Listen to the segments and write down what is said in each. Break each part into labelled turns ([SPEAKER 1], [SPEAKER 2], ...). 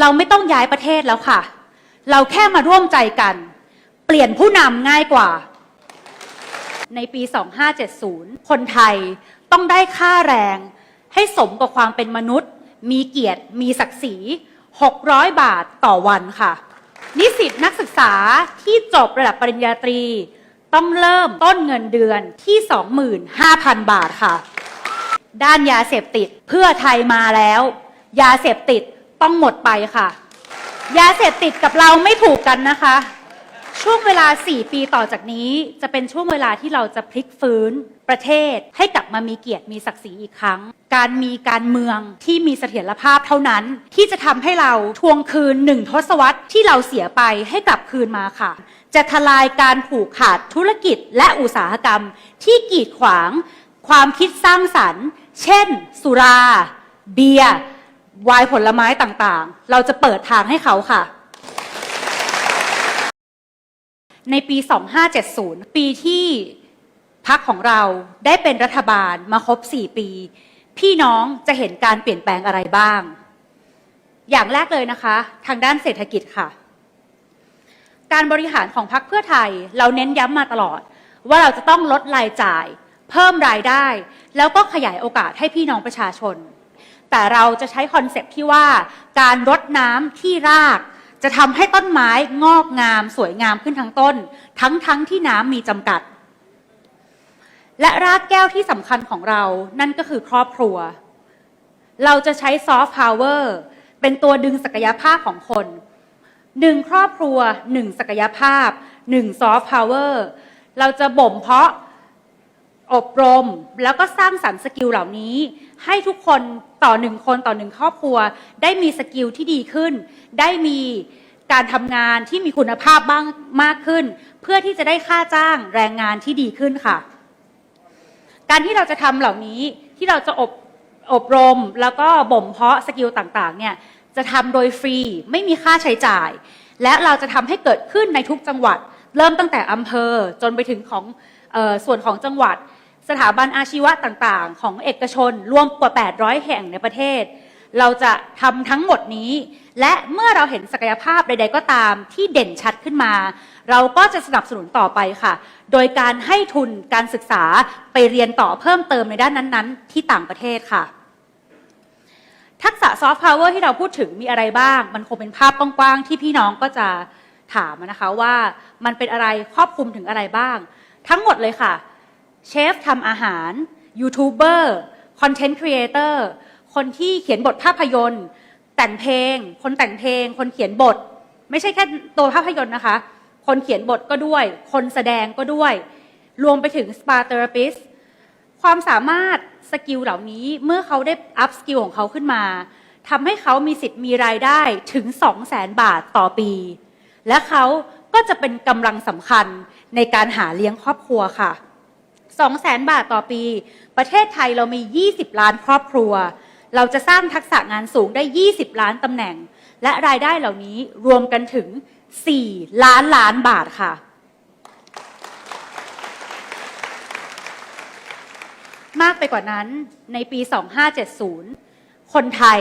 [SPEAKER 1] เราไม่ต้องย้ายประเทศแล้วค่ะ เราแค่มาร่วมใจกัน เปลี่ยนผู้นำง่ายกว่า ในปี 2570 คนไทยต้องได้ค่าแรง ให้สมกับความเป็นมนุษย์ มีเกียรติ มีศักดิ์ศรี 600 บาทต่อวันค่ะ นิสิตนักศึกษาที่จบระดับปริญญาตรี ต้องเริ่มต้นเงินเดือนที่ 25,000 บาทค่ะ ด้านยาเสพติดเพื่อไทยมาแล้ว ยาเสพติด ต้องหมดไปค่ะ ยาเสพติดกับเราไม่ถูกกันนะคะ ช่วงเวลา 4 ปีต่อจากนี้ จะเป็นช่วงเวลาที่เราจะพลิกฟื้นประเทศให้กลับมามีเกียรติมีศักดิ์ศรีอีกครั้ง การมีการเมืองที่มีเสถียรภาพเท่านั้น ที่จะทำให้เราทวงคืนหนึ่งทศวรรษที่เราเสียไปให้กลับคืนมาค่ะ จะทลายการผูกขาดธุรกิจและอุตสาหกรรม ที่กีดขวาง ความคิดสร้างสรรค์ เช่น สุรา เบียร์ วน์ผลไม้ต่างๆ เราจะเปิดทางให้เขาค่ะ ในปี 2570 ปีที่พักของเราได้เป็นรัฐบาลมาครบ 4 ปี พี่น้องจะเห็นการเปลี่ยนแปลงอะไรบ้าง อย่างแรกเลยนะคะ ทางด้านเศรษฐกิจค่ะ การบริหารของพรรคเพื่อไทย เราเน้นย้ำมาตลอด ว่าเราจะต้องลดรายจ่าย เพิ่มรายได้ แล้วก็ขยายโอกาสให้พี่น้องประชาชน แต่เราจะใช้คอนเซปต์ที่ว่าการรดน้ำที่ราก จะทำให้ต้นไม้งอกงามสวยงามขึ้นทั้งต้น ทั้งทั้งที่น้ำมีจำกัด และรากแก้วที่สำคัญของเรานั่นก็คือครอบครัว เราจะใช้ซอฟต์พาวเวอร์เป็นตัวดึงศักยภาพของคนหนึ่งครอบครัวหนึ่งศักยภาพหนึ่งซอฟต์พาวเวอร์เราจะบ่มเพาะ อบรม แล้วก็สร้างสรรค์สกิลเหล่านี้ ให้ทุกคนต่อหนึ่งคนต่อหนึ่งครอบครัว ได้มีสกิลที่ดีขึ้น ได้มีการทำงานที่มีคุณภาพบ้างมากขึ้น เพื่อที่จะได้ค่าจ้างแรงงานที่ดีขึ้นค่ะ การที่เราจะทำเหล่านี้ที่เราจะอบอบรมแล้วก็บ่มเพาะสกิลต่างๆเนี่ยจะทำโดยฟรีไม่มีค่าใช้จ่าย และเราจะทำให้เกิดขึ้นในทุกจังหวัด เริ่มตั้งแต่อำเภอจนไปถึงของออส่วนของจังหวัด สถาบันอาชีวะต่างๆ ของเอกชนรวมกว่า 800 แห่งในประเทศ เราจะทำทั้งหมดนี้ และเมื่อเราเห็นศักยภาพใด ๆ ก็ตามที่เด่นชัดขึ้นมา เราก็จะสนับสนุนต่อไปค่ะ โดยการให้ทุนการศึกษาไปเรียนต่อเพิ่มเติมในด้านนั้นๆ ที่ต่างประเทศค่ะ ทักษะซอฟต์พาวเวอร์ที่เราพูดถึงมีอะไรบ้าง มันคงเป็นภาพกว้างๆที่พี่น้องก็จะถามนะคะว่ามันเป็นอะไรครอบคลุมถึงอะไรบ้าง ทั้งหมดเลยค่ะ เชฟทำอาหาร ยูทูบเบอร์คอนเทนต์ครีเอเตอร์คนที่เขียนบทภาพยนตร์ แต่งเพลง คนแต่งเพลง คนเขียนบท ไม่ใช่แค่ตัวภาพยนตร์นะคะ คนเขียนบทก็ด้วย คนแสดงก็ด้วย รวมไปถึงสปาเทอราปิสความสามารถสกิลเหล่านี้เมื่อเขาได้อัพสกิลของเขาขึ้นมาทำให้เขามีสิทธิ์มีรายได้ถึง 2 0 0แสนบาทต่อปี และเขาก็จะเป็นกำลังสำคัญในการหาเลี้ยงครอบครัวค่ะ 2 0 0แสนบาทต่อปี ประเทศไทยเรามี 20 ล้านครอบครัว เราจะสร้างทักษะงานสูงได้ 20 ล้านตำแหน่ง และรายได้เหล่านี้รวมกันถึง 4 ล้านล้านบาทค่ะ มากไปกว่านั้นในปี 2570 คนไทย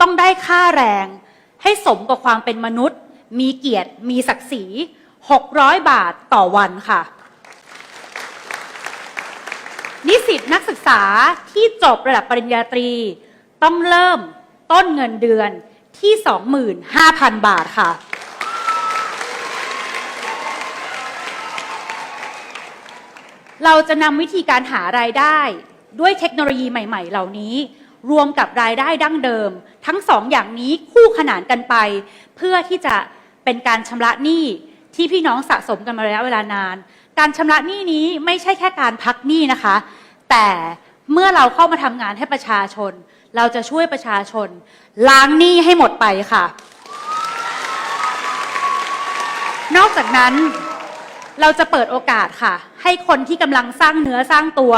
[SPEAKER 1] ต้องได้ค่าแรง ให้สมกับความเป็นมนุษย์ มีเกียรติ มีศักดิ์ศรี 600 บาทต่อวันค่ะ นิสิตนักศึกษาที่จบระดับปริญญาตรี ต้องเริ่มต้นเงินเดือนที่ 25,000 บาทค่ะ เราจะนำวิธีการหารายได้ด้วยเทคโนโลยีใหม่ ๆ เหล่านี้ รวมกับรายได้ดั้งเดิม ทั้งสองอย่างนี้คู่ขนานกันไป เพื่อที่จะเป็นการชำระหนี้ที่พี่น้องสะสมกันมาระยะเวลานาน การชำระหนี้นี้ไม่ใช่แค่การพักหนี้นะคะ แต่เมื่อเราเข้ามาทำงานให้ประชาชน เราจะช่วยประชาชน ล้างหนี้ให้หมดไปค่ะ นอกจากนั้นเราจะเปิดโอกาสค่ะ ให้คนที่กำลังสร้างเนื้อสร้างตัว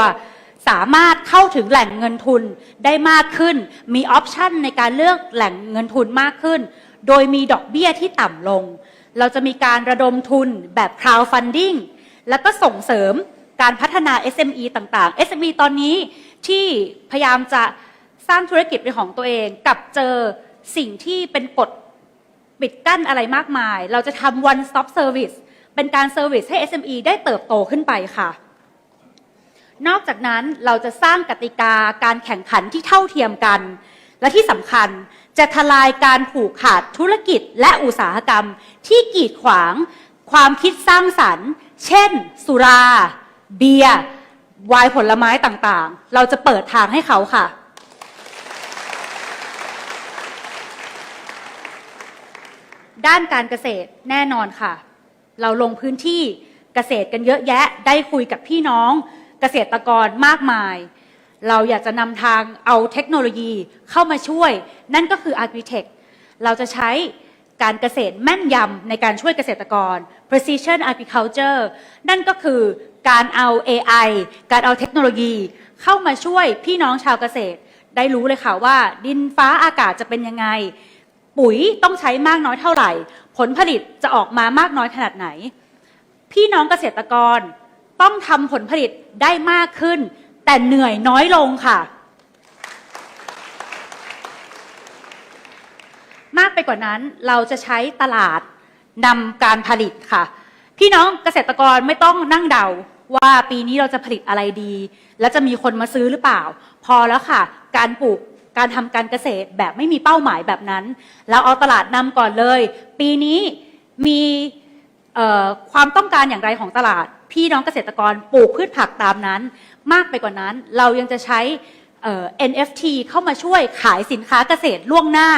[SPEAKER 1] สามารถเข้าถึงแหล่งเงินทุนได้มากขึ้น มีออปชันในการเลือกแหล่งเงินทุนมากขึ้น โดยมีดอกเบี้ยที่ต่ำลง เราจะมีการระดมทุนแบบ crowdfunding แล้วก็ส่งเสริม การพัฒนา SME ต่างๆ SME ตอนนี้ที่พยายามจะสร้างธุรกิจเป็นของตัวเอง กับเจอสิ่งที่เป็นกฎปิดกั้นอะไรมากมาย เราจะทำ one stop service เป็นการเซอร์วิสให้ SME ได้เติบโตขึ้นไปค่ะ นอกจากนั้นเราจะสร้างกติกาการแข่งขันที่เท่าเทียมกัน และที่สำคัญจะทลายการผูกขาดธุรกิจและอุตสาหกรรม ที่กีดขวาง ความคิดสร้างสรรค์ เช่น สุรา เบียร์ไวน์ผลไม้ต่างๆ เราจะเปิดทางให้เขาค่ะ ด้านการเกษตรแน่นอนค่ะ เราลงพื้นที่เกษตรกันเยอะแยะได้คุยกับพี่น้องเกษตรกรมากมาย เราอยากจะนำทางเอาเทคโนโลยีเข้ามาช่วย นั่นก็คือ Agritech เราจะใช้ การเกษตรแม่นยำในการช่วยเกษตรกร precision agriculture นั่นก็คือการเอา AI การเอาเทคโนโลยีเข้ามาช่วยพี่น้องชาวเกษตร ได้รู้เลยค่ะว่า ดินฟ้าอากาศจะเป็นยังไง ปุ๋ยต้องใช้มากน้อยเท่าไหร่ ผลผลิตจะออกมามากน้อยขนาดไหน พี่น้องเกษตรกรต้องทำผลผลิตได้มากขึ้น แต่เหนื่อยน้อยลงค่ะ มาก ไปกว่านั้นเราจะใช้ตลาดนำการผลิตค่ะ พี่น้องเกษตรกรไม่ต้องนั่งเดาว่าปีนี้เราจะผลิตอะไรดี และจะมีคนมาซื้อหรือเปล่า พอแล้วค่ะ การปลูกการทำการเกษตรแบบไม่มีเป้าหมายแบบนั้น เราเอาตลาดนำก่อนเลย ปีนี้มีความต้องการอย่างไรของตลาด พี่น้องเกษตรกรปลูกพืชผักตามนั้น มากไปกว่านั้นเรายังจะใช้ NFT เข้ามาช่วยขายสินค้าเกษตรล่วงหน้า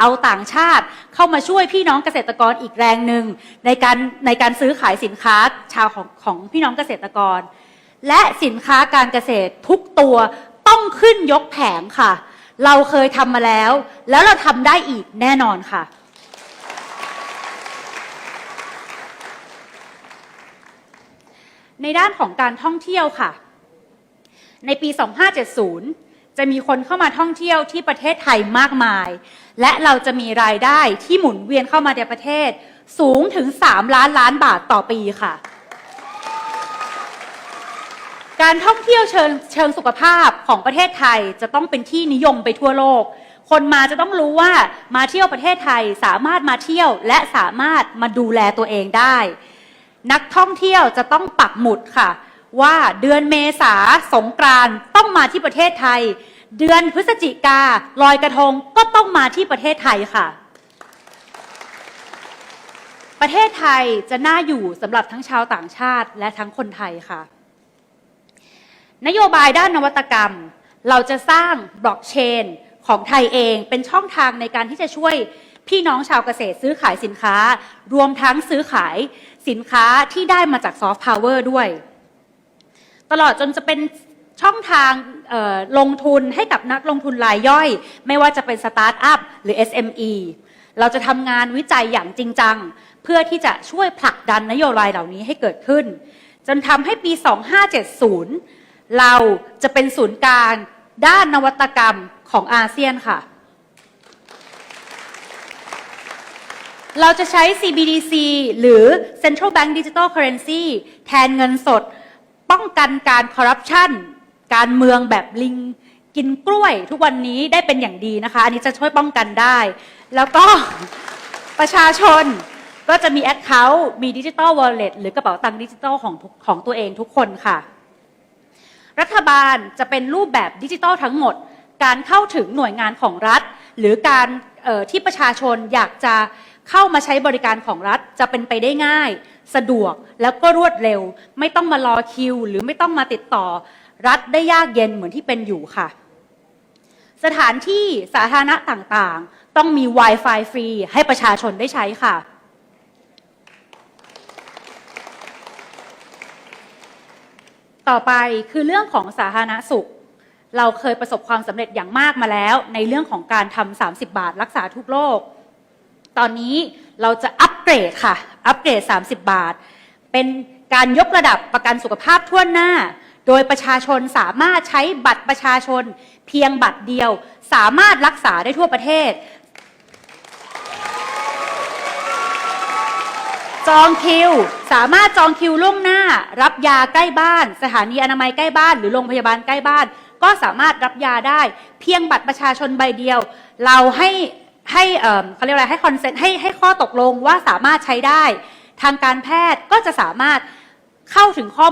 [SPEAKER 1] เอาต่างชาติเข้ามาช่วยพี่น้องเกษตรกรอีกแรงหนึ่งในการในการซื้อขายสินค้าชาวของของพี่น้องเกษตรกร และสินค้าการเกษตรทุกตัวต้องขึ้นยกแผงค่ะ เราเคยทำมาแล้ว แล้วเราทำได้อีกแน่นอนค่ะในด้านของการท่องเที่ยวค่ะ ในปี 2570 จะมีคนเข้ามาท่องเที่ยวที่ประเทศไทยมากมาย และเราจะมีรายได้ที่หมุนเวียนเข้ามาในประเทศ สูงถึง 3 ล้านล้านบาทต่อปีค่ะ การท่องเที่ยวเชิงเชิงสุขภาพของประเทศไทยจะต้องเป็นที่นิยมไปทั่วโลก คนมาจะต้องรู้ว่ามาเที่ยวประเทศไทยสามารถมาเที่ยวและสามารถมาดูแลตัวเองได้ นักท่องเที่ยวจะต้องปักหมุดค่ะ ว่าเดือนเมษาสงกราน มาที่ประเทศไทย เดือนพฤศจิกาลอยกระทงก็ต้องมาที่ประเทศไทยค่ะ ประเทศไทยจะน่าอยู่สำหรับทั้งชาวต่างชาติและทั้งคนไทยค่ะ นโยบายด้านนวัตกรรม เราจะสร้างบล็อกเชนของไทยเองเป็นช่องทางในการที่จะช่วยพี่น้องชาวเกษตรซื้อขายสินค้า รวมทั้งซื้อขายสินค้าที่ได้มาจากซอฟต์พาวเวอร์ด้วย ตลอดจนจะเป็น ช่องทางลงทุนให้กับนักลงทุนรายย่อย ไม่ว่าจะเป็นสตาร์ทอัพหรือ SME เราจะทำงานวิจัยอย่างจริงจัง เพื่อที่จะช่วยผลักดันนโยบายเหล่านี้ให้เกิดขึ้น จนทำให้ปี 2570 เราจะเป็นศูนย์กลางด้านนวัตกรรมของอาเซียนค่ะ เราจะใช้ CBDC หรือ Central Bank Digital Currency แทนเงินสด ป้องกันการคอร์รัปชัน การเมืองแบบลิงกินกล้วยทุกวันนี้ได้เป็นอย่างดีนะคะ อันนี้จะช่วยป้องกันได้ แล้วก็ประชาชนก็จะมี Account มี Digital Wallet หรือกระเป๋าตังค์ดิจิทัลของทุกของตัวเองทุกคนค่ะ รัฐบาลจะเป็นรูปแบบดิจิทัลทั้งหมด การเข้าถึงหน่วยงานของรัฐ หรือการที่ประชาชนอยากจะเข้ามาใช้บริการของรัฐจะเป็นไปได้ง่าย สะดวกแล้วก็รวดเร็ว ไม่ต้องมารอคิว หรือไม่ต้องมาติดต่อ รัฐได้ยากเย็นเหมือนที่เป็นอยู่ค่ะ สถานที่สาธารณะต่างๆ ต้องมี Wi-Fi ฟรีให้ประชาชนได้ใช้ค่ะ ต่อไปคือเรื่องของสาธารณสุข เราเคยประสบความสำเร็จอย่างมากมาแล้ว ในเรื่องของการทำ30 บาทรักษาทุกโรคตอนนี้เราจะอัปเกรดค่ะ อัปเกรด 30 บาท เป็นการยกระดับประกันสุขภาพทั่วหน้า โดยประชาชนสามารถใช้บัตรประชาชน เพียงบัตรเดียว สามารถรักษาได้ทั่วประเทศ จองคิว สามารถจองคิวล่วงหน้า รับยาใกล้บ้าน สถานีอนามัยใกล้บ้าน หรือโรงพยาบาลใกล้บ้าน ก็สามารถรับยาได้ เพียงบัตรประชาชนใบเดียว เราให้ให้เออเขาเรียกอะไรให้คอนเซนต์ให้ให้ข้อตกลงว่าสามารถใช้ได้ ทางการแพทย์ก็จะสามารถเข้าถึงข้อ